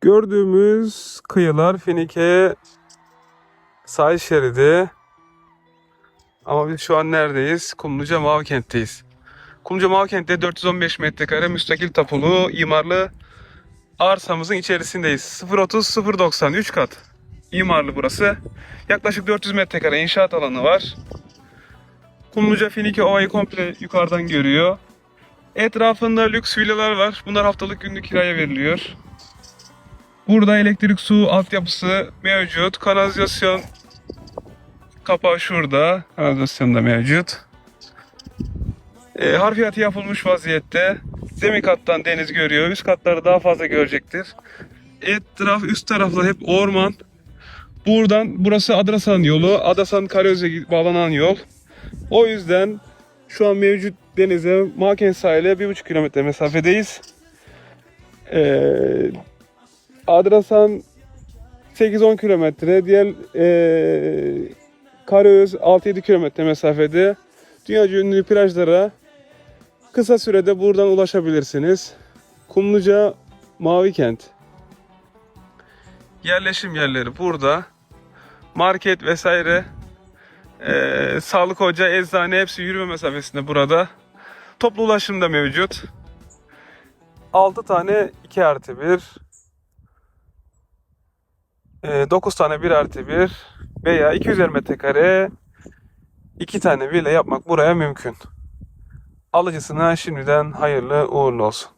Gördüğümüz kıyılar Finike sahil şeridi. Ama biz şu an neredeyiz? Kumluca Mavkent'teyiz. Kumluca Mavkent'te 415 metrekare müstakil tapulu imarlı arsamızın içerisindeyiz. 030 090 3 kat. İmarlı burası. Yaklaşık 400 metrekare inşaat alanı var. Kumluca Finike Ova'yı komple yukarıdan görüyor. Etrafında lüks villalar var. Bunlar haftalık günlük kiraya veriliyor. Burada elektrik, su altyapısı mevcut. Kanalizasyon kapağı şurada. Kanalizasyon da mevcut. E, harfiyatı yapılmış vaziyette. Zemin kattan deniz görüyor. Üst katları daha fazla görecektir. Etraf, üst taraflar hep orman. Buradan, burası Adrasan yolu. Adrasan Karayöz'e bağlanan yol. O yüzden şu an mevcut denize Maken sahile 1,5 kilometre mesafedeyiz. Ee, Adrasan 8-10 kilometre, diğer ee, Karayöz 6-7 kilometre mesafede. Dünyaca ünlü plajlara kısa sürede buradan ulaşabilirsiniz. Kumluca Mavi Kent. Yerleşim yerleri burada. Market vesaire ee, sağlık ocağı, eczane hepsi yürüme mesafesinde burada. Toplu ulaşım da mevcut. 6 tane 2 artı 1. 9 tane 1 artı 1 veya 250 metrekare 2 tane villa yapmak buraya mümkün. Alıcısına şimdiden hayırlı uğurlu olsun.